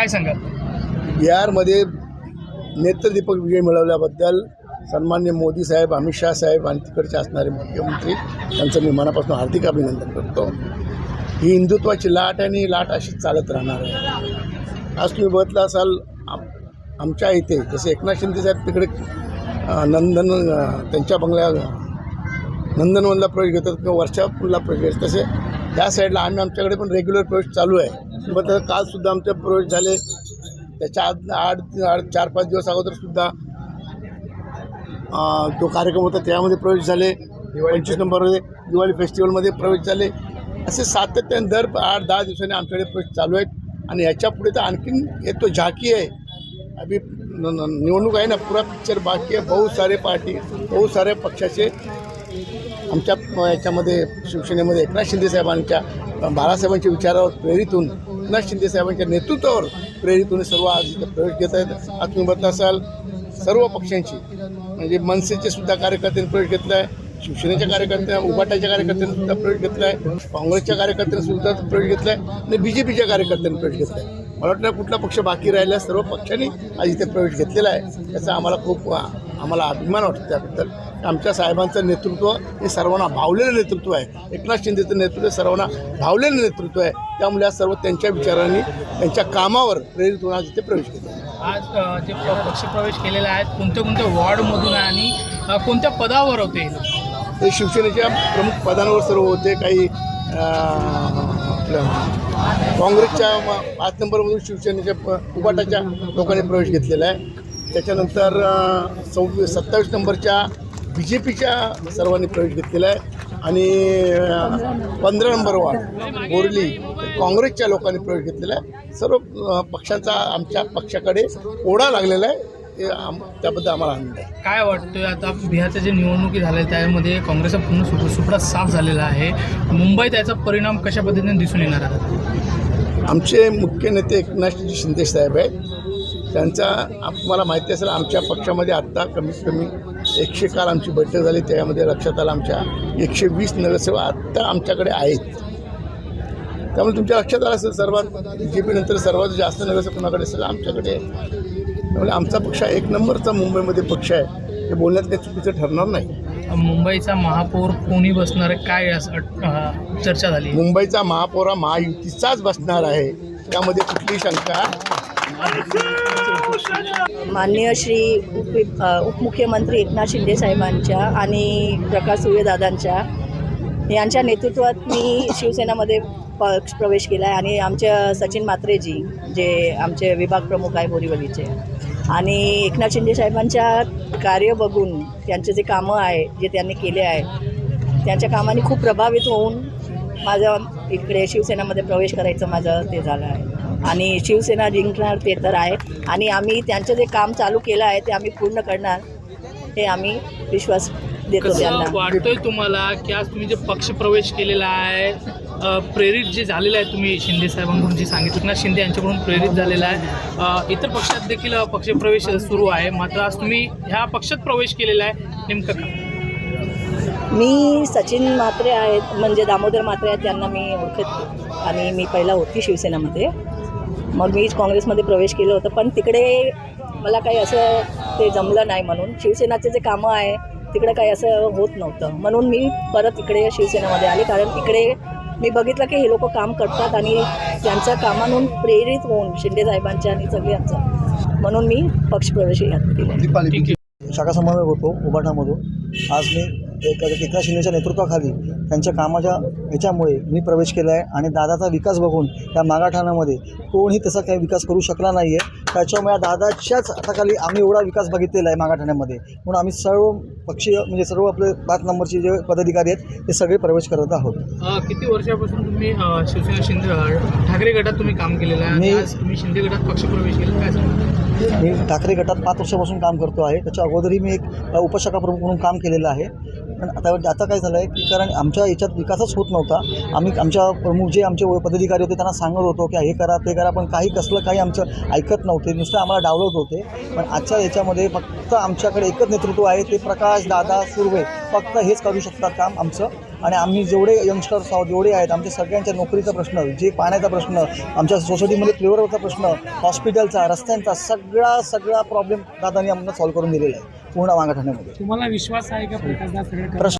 काय सांगाल? बिहारमध्ये नेत्रदीपक विजय मिळवल्याबद्दल सन्मान्य मोदी साहेब अमित शाह साहेब आणि तिकडचे असणारे मुख्यमंत्री त्यांचं मी मनापासून हार्दिक अभिनंदन करतो. ही हिंदुत्वाची लाट आणि लाट अशीच चालत राहणार आहे. आज तुम्ही बघितलं असाल आम आमच्या इथे जसे एकनाथ शिंदे साहेब तिकडे नंदन त्यांच्या बंगल्या नंदनवनला प्रवेश घेतात किंवा वर्षापूरला प्रवेश तसे त्या साईडला आम्ही आमच्याकडे पण रेग्युलर प्रवेश चालू आहे. मग तर कालसुद्धा आमचे प्रवेश झाले. त्याच्या आठ आठ आठ चार पाच दिवस अगोदरसुद्धा जो कार्यक्रम होता त्यामध्ये प्रवेश झाले. पंचवीस नंबरमध्ये दिवाळी फेस्टिवलमध्ये प्रवेश झाले. असे सातत्याने दर आठ दहा दिवसांनी आमच्याकडे प्रवेश चालू आहेत. आणि याच्यापुढे तर आणखीन येतो झाकी आहे. अभी निवडणूक आहे ना पुरा पिक्चर बाकी आहे. बहुत सारे पार्टी बहुत सारे पक्षाचे आमच्या याच्यामध्ये शिवसेनेमध्ये एकनाथ शिंदेसाहेबांच्या बाळासाहेबांच्या विचारावर प्रेरित होऊन एकनाथ शिंदेसाहेबांच्या नेतृत्वावर प्रेरित होऊन सर्व आज इथं प्रवेश घेत आहेत. आज तुम्ही बघत असाल सर्व पक्षांची म्हणजे मनसेचे सुद्धा कार्यकर्त्यांनी प्रवेश घेतला आहे शिवसेनेच्या कार्यकर्त्या उबाटाच्या कार्यकर्त्यांनी सुद्धा प्रवेश घेतला आहे काँग्रेसच्या कार्यकर्त्यांनी सुद्धा प्रवेश घेतला आहे आणि बी जे पीच्या कार्यकर्त्यांनी प्रवेश घेतला आहे. मला वाटतं कुठला पक्ष बाकी राहिला सर्व पक्षांनी आज इथे प्रवेश घेतलेला आहे त्याचा आम्हाला खूप आम्हाला अभिमान वाटतो त्याबद्दल. आमच्या साहेबांचं नेतृत्व हे सर्वांना भावलेलं नेतृत्व आहे. एकनाथ शिंदेचं नेतृत्व सर्वांना भावलेलं नेतृत्व आहे. त्यामुळे आज सर्व त्यांच्या विचारांनी त्यांच्या कामावर प्रेरित होऊन आज इथे प्रवेश केला. आज जे प- पक्षप्रवेश केलेला आहे कोणत्या कोणत्या वॉर्डमधून आहे आणि कोणत्या पदावर होते? ते शिवसेनेच्या प्रमुख पदांवर सर्व होते. काही आपलं काँग्रेसच्या पाच नंबरमधून शिवसेनेच्या प- उबाटाच्या लोकांनी प्रवेश घेतलेला आहे. त्याच्यानंतर सव्वीस सत्तावीस नंबरच्या बी जे पीच्या सर्वांनी प्रवेश घेतलेला आहे. आणि पंधरा नंबर वार्ड बोरली काँग्रेसच्या लोकांनी प्रवेश घेतलेला आहे. सर्व पक्षांचा आमच्या पक्षाकडे ओढा लागलेला आहे. ते आम त्याबद्दल आम्हाला आनंद आहे. काय वाटतंय आता बिहारच्या जे निवडणुकी झाल्या त्यामध्ये काँग्रेसचा पूर्ण सुप सुपडा साफ झालेला आहे. मुंबईत याचा परिणाम कशा पद्धतीने दिसून येणार आहे? आमचे मुख्य नेते एकनाथजी शिंदे साहेब आहेत. त्यांचा मला माहिती असेल आमच्या पक्षामध्ये आत्ता कमीत कमी एकशे काल आमची बैठक झाली त्यामध्ये लक्षात आलं आमच्या एकशे वीस नगरसेवक आत्ता आमच्याकडे आहेत. त्यामुळे तुमच्या लक्षात आलं असेल सर्वात बी जे पी नंतर सर्वात जास्त नगरसेवक कोणाकडे असेल? आमच्याकडे. त्यामुळे आमचा पक्ष एक नंबरचा मुंबईमध्ये पक्ष आहे. हे बोलण्यात काही चुकीचं ठरणार नाही. मुंबईचा महापौर कोणी बसणार आहे? काय चर्चा झाली? मुंबईचा महापौर हा महायुतीचाच बसणार आहे. त्यामध्ये कुठलीही शंका माननीय श्री उप उपमुख्यमंत्री एकनाथ शिंदे साहेबांच्या आणि प्रकाश सूर्यदादांच्या यांच्या नेतृत्वात मी शिवसेनामध्ये पक्ष प्रवेश केला आहे आणि आमच्या सचिन मात्रेजी जे आमचे विभाग प्रमुख आहे बोरीवलीचे आणि एकनाथ शिंदे साहेबांच्या कार्य बघून त्यांचे जे कामं आहे जे त्यांनी केले आहे त्यांच्या कामाने खूप प्रभावित होऊन माझं इकडे शिवसेनामध्ये प्रवेश करायचं माझं ते झालं आहे. आणि शिवसेना जिंकणार ते तर आहे. आणि आम्ही त्यांचं जे काम चालू केलं आहे ते आम्ही पूर्ण करणार हे आम्ही विश्वास देतो त्यांना. वाटतंय तुम्हाला की आज तुम्ही जे पक्ष प्रवेश केलेला आहे प्रेरित जे झालेलं आहे तुम्ही शिंदे साहेबांकडून जे सांगितलं ना शिंदे यांच्याकडून प्रेरित झालेलं आहे. इतर पक्षात देखील पक्षप्रवेश सुरू आहे. मात्र आज तुम्ही ह्या पक्षात प्रवेश केलेला आहे नेमकं का? मी सचिन म्हात्रे आहेत म्हणजे दामोदर म्हात्रे आहेत त्यांना मी ओळखत आणि मी पहिला होती शिवसेनामध्ये. मग मी काँग्रेसमध्ये प्रवेश केलं होतं. पण तिकडे मला काही असं ते जमलं नाही म्हणून. शिवसेनाचे जे कामं आहे तिकडे काही असं होत नव्हतं. म्हणून मी परत इकडे शिवसेनेमध्ये आले. कारण इकडे मी बघितलं की हे लोक काम करतात आणि त्यांच्या कामांहून प्रेरित होऊन शिंदे साहेबांच्या आणि सगळ्यांचं म्हणून मी पक्षप्रवेश केला. शाखा समन्वयक होतो उभाटामधून. आज मी एक एकनाथ शिंदेच्या नेतृत्वाखाली त्यांच्या कामाच्या ह्याच्यामुळे मी प्रवेश केला आहे आणि दादाचा विकास बघून त्या मागाठाण्यामध्ये कोणीही तसा काही विकास करू शकला नाही आहे त्याच्यामुळे दादाच्याच हाताखाली आम्ही एवढा विकास बघितलेला आहे मागाठाण्यामध्ये. म्हणून आम्ही सर्व पक्षीय म्हणजे सर्व आपले पाच नंबरचे जे पदाधिकारी आहेत ते सगळे प्रवेश करत आहोत. किती वर्षापासून तुम्ही शिवसेना शिंदे ठाकरे गटात तुम्ही काम केलेलं आहे? मी- तुम्ही शिंदे गटात पक्षप्रवेश केला काय मी ठाकरे गटात पाच वर्षापासून काम करतो आहे. त्याच्या अगोदरही मी एक उपशाखा प्रमुख म्हणून काम केलेलं आहे. पण आता आता काय झालं आहे की कारण आमच्या याच्यात विकासच होत नव्हता. आम्ही आमच्या प्रमुख जे आमचे व- पदाधिकारी होते त्यांना सांगत होतो की हे करा ते करा पण काही कसलं काही आमचं ऐकत नव्हते. नुसतं आम्हाला डावलत होते. पण आजच्या याच्यामध्ये फक्त आमच्याकडे एकच नेतृत्व आहे ते प्रकाश दादा सुर्वे. फक्त हेच करू शकतात काम आमचं. आणि आम्ही जेवढे यंगस्टर्स आहोत जेवढे आहेत आमच्या सगळ्यांच्या नोकरीचा प्रश्न जे पाण्याचा प्रश्न आमच्या सोसायटीमध्ये फ्लेवरचा प्रश्न हॉस्पिटलचा रस्त्यांचा सगळा सगळा प्रॉब्लेम दादांनी आम्हाला सॉल्व्ह करून दिलेला आहे पूर्ण मागाठाण्यामध्ये तुम्हाला विश्वास आहे का प्रश्न